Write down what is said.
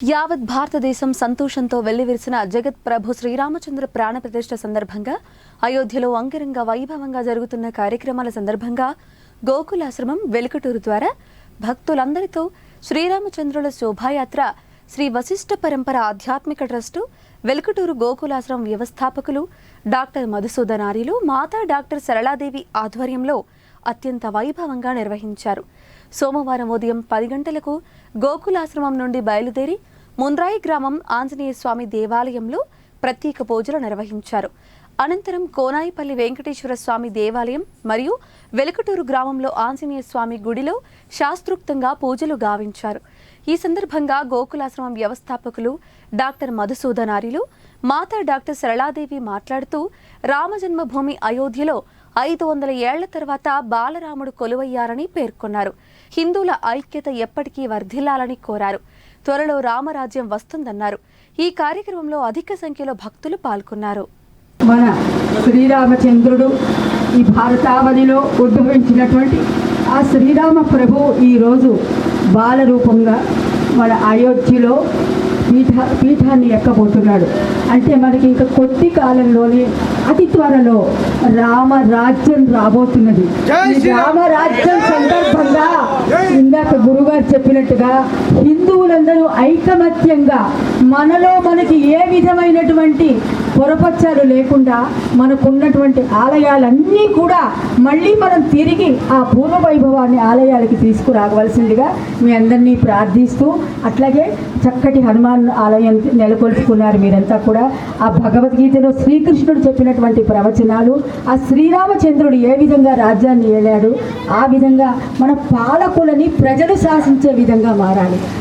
యావత్ భారతదేశం సంతోషంతో వెల్లివిరిసిన జగత్ ప్రభు శ్రీరామచంద్ర ప్రాణ ప్రతిష్ఠ సందర్భంగా అయోధ్యలో అంగరంగ వైభవంగా జరుగుతున్న కార్యక్రమాల సందర్భంగా గోకులాశ్రమం వెలుకటూరు ద్వారా భక్తులందరితో శ్రీరామచంద్రుల శోభాయాత్ర శ్రీ వశిష్ఠ పరంపర ఆధ్యాత్మిక ట్రస్టు వెలుకటూరు గోకులాశ్రమం వ్యవస్థాపకులు డాక్టర్ మధుసూదనారిలు మాతా డాక్టర్ సరళాదేవి ఆధ్వర్యంలో అత్యంత వైభవంగా నిర్వహించారు. సోమవారం ఉదయం పది గంటలకు గోకులాశ్రమం నుండి బయలుదేరి ముంద్రాయి గ్రామం ఆంజనేయ స్వామి దేవాలయంలో ప్రత్యేక పూజలు నిర్వహించారు. అనంతరం కోనాయిపల్లి వెంకటేశ్వర స్వామి దేవాలయం మరియు వెలకటూరు గ్రామంలో ఆంజనేయ స్వామి గుడిలో శాస్త్రోక్తంగా పూజలు గావించారు. ఈ సందర్భంగా గోకులాశ్రమం వ్యవస్థాపకులు డాక్టర్ మధుసూదనారిలు మాతా డాక్టర్ సరళాదేవి మాట్లాడుతూ రామజన్మభూమి అయోధ్యలో ఐదు వందల ఏళ్ళ తర్వాత బాలరాముడు కొలువయ్యారని పేర్కొన్నారు. హిందువుల ఐక్యత ఎప్పటికీ వర్ధిల్లాలని కోరారు. త్వరలో రామరాజ్యం వస్తుందన్నారు. ఈ కార్యక్రమంలో అధిక సంఖ్యలో భక్తులు పాల్గొన్నారు. మన శ్రీరామచంద్రుడు ఈ భారతావనిలో ఉద్భవించినటువంటి ఆ శ్రీరామ ప్రభు ఈరోజు బాలరూపంగా మన అయోధ్యలో పీఠ పీఠాన్ని ఎక్కబోతున్నాడు. అంటే మనకి ఇంకా కొద్ది కాలంలోనే అతి త్వరలో రామరాజ్యం రాబోతున్నది. రామరాజ్యం సందర్భంగా ఇందాక గురుగారు చెప్పినట్టుగా హిందువులందరూ ఐకమత్యంగా మనలో మనకి ఏ విధమైనటువంటి పొరపచ్చాలు లేకుండా మనకున్నటువంటి ఆలయాలన్నీ కూడా మళ్ళీ మనం తిరిగి ఆ పూర్వ వైభవాన్ని ఆలయాలకి తీసుకురావలసిందిగా మీ అందరినీ ప్రార్థిస్తూ అట్లాగే చక్కటి హనుమాన్ ఆలయం నెలకొల్పుకున్నారు మీరంతా కూడా. ఆ భగవద్గీతలో శ్రీకృష్ణుడు చెప్పినటువంటి ప్రవచనాలు ఆ శ్రీరామచంద్రుడు ఏ విధంగా రాజ్యాన్ని ఏలాడు ఆ విధంగా మన పాలకులని ప్రజలు శాసించే విధంగా మారాలి.